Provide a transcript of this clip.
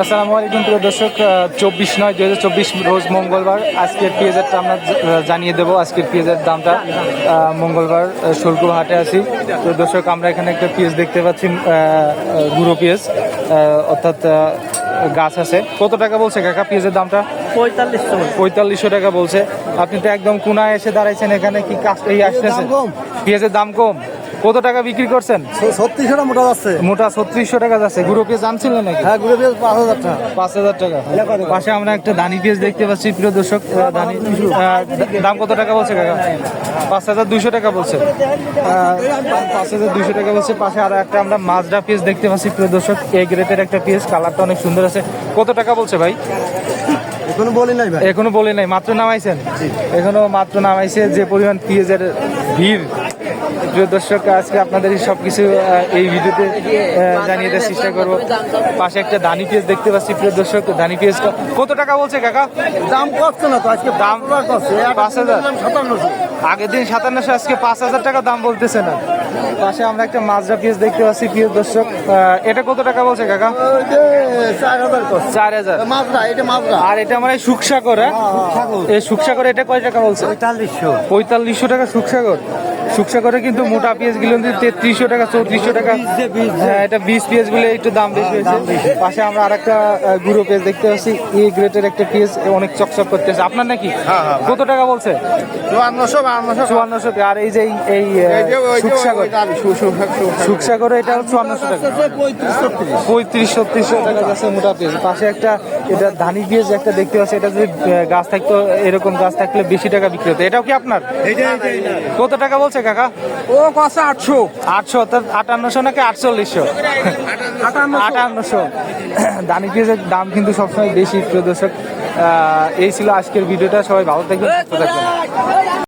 আসসালামু আলাইকুম প্রিয় দর্শক। চব্বিশ নয় দু রোজ মঙ্গলবার। আজকের পেঁয়াজেরটা আমরা জানিয়ে দেবো আজকের পেঁয়াজের দামটা। মঙ্গলবার শুল্ক হাটে আছি। তো দর্শক আমরা এখানে একটা পেঁয়াজ দেখতে পাচ্ছি গুঁড়ো পেঁয়াজ অর্থাৎ গাছ আছে। কত টাকা বলছে কাকা পেঁয়াজের দামটা? পঁয়তাল্লিশশো পঁয়তাল্লিশশো টাকা বলছে। আপনি তো একদম কোনায় এসে দাঁড়াইছেন এখানে কি কাজ এই আসতেছে। পেঁয়াজের দাম কম? কত টাকা বিক্রি করছেন? ছত্রিশশোটা মোটা যাচ্ছে। মোটা ছত্রিশশো টাকা যাচ্ছে। গুঁড়ো পেঁয়াজ আনছিলেন নাকি? হ্যাঁ ঘুরে পেয়ে পাঁচ হাজার টাকা। পাঁচ হাজার টাকা। পাশে আমরা একটা ধানি পেঁয়াজ দেখতে পাচ্ছি প্রিয় দর্শক। ধানি দাম কত টাকা বলছে কাকা? পাঁচ হাজার দুইশো টাকা বলছে। পাঁচ হাজার দুইশো টাকা বলছে। পাশে আর একটা আমরা মাজরা পেঁয়াজ দেখতে পাচ্ছি প্রিয় দর্শক। এ গ্রেটের একটা পেঁয়াজ কালারটা অনেক সুন্দর আছে। কত টাকা বলছে ভাই? এখনও বলি নাই ভাই। এখনও বলে নাই মাত্র নামাইছেন? এখনও মাত্র নামাইছে যে পরিমাণ পেঁয়াজের ভিড়। প্রিয় দর্শক আজকে আপনাদের সব কিছু এই ভিডিওতে জানিয়ে দেওয়ার চেষ্টা করব। পাশে একটা দানি পেঁয়াজ দেখতে পাচ্ছি প্রিয় দর্শক দানি পেঁয়াজ কত টাকা বলছে কাকা? দাম কষ্ট না তো আজকে দাম পাঁচ হাজার। সাতান্নশো। আগের দিন সাতান্নশো আজকে পাঁচ হাজার টাকা দাম বলতেছে না। পাশে আমরা একটা মাজরা পেঁয়াজ দেখতে পাচ্ছি প্রিয় দর্শক এটা কত টাকা বলছে কাকা? চার হাজার আর এটা আমার এই সুকসাগর হ্যাঁ এই সুকসাগর এটা কয় টাকা বলছে? পঁয়তাল্লিশশো। পঁয়তাল্লিশশো টাকা সুকসাগর সুকসাগরে কিন্তু মোটা পেঁয়াজগুলো তেত্রিশশো টাকা চৌত্রিশশো টাকা। হ্যাঁ এটা বিশ পেঁয়াজগুলো একটু দাম বেশি হয়েছে। পাশে আমরা আরেকটা আহ, গুঁড়ো পেঁয়াজ দেখতে পাচ্ছি। এই গ্রেটের একটা পেঁয়াজ অনেক চকচক করতেছে আপনার নাকি? কত টাকা বলছে? চুয়ান্নশো বাহান্নশো। চুয়ান্নশো আর এই যে এই- এই আহ, এটা চুয়ান্নশো টাকা। পঁয়ত্রিশ ছত্রিশশো টাকা যাচ্ছে মোটা পেঁয়াজ। পাশে একটা এটা ধানি পেঁয়াজ একটা দেখতে পাচ্ছি। এটা যদি গাছ থাকতো এরকম গাছ থাকলে বেশি টাকা বিক্রি হতো। এটাও কি আপনার? কত টাকা বলছে? কাকা? ও কষ্ট আটশো। আটশো আটান্নশো নাকি আটচল্লিশশো? আটান্নশো। দানি পেঁয়াজের দাম কিন্তু সবসময় বেশি প্রদর্শক আহ, এই ছিল আজকের ভিডিওটা। সবাই ভালো থাকবেন থাকবেন।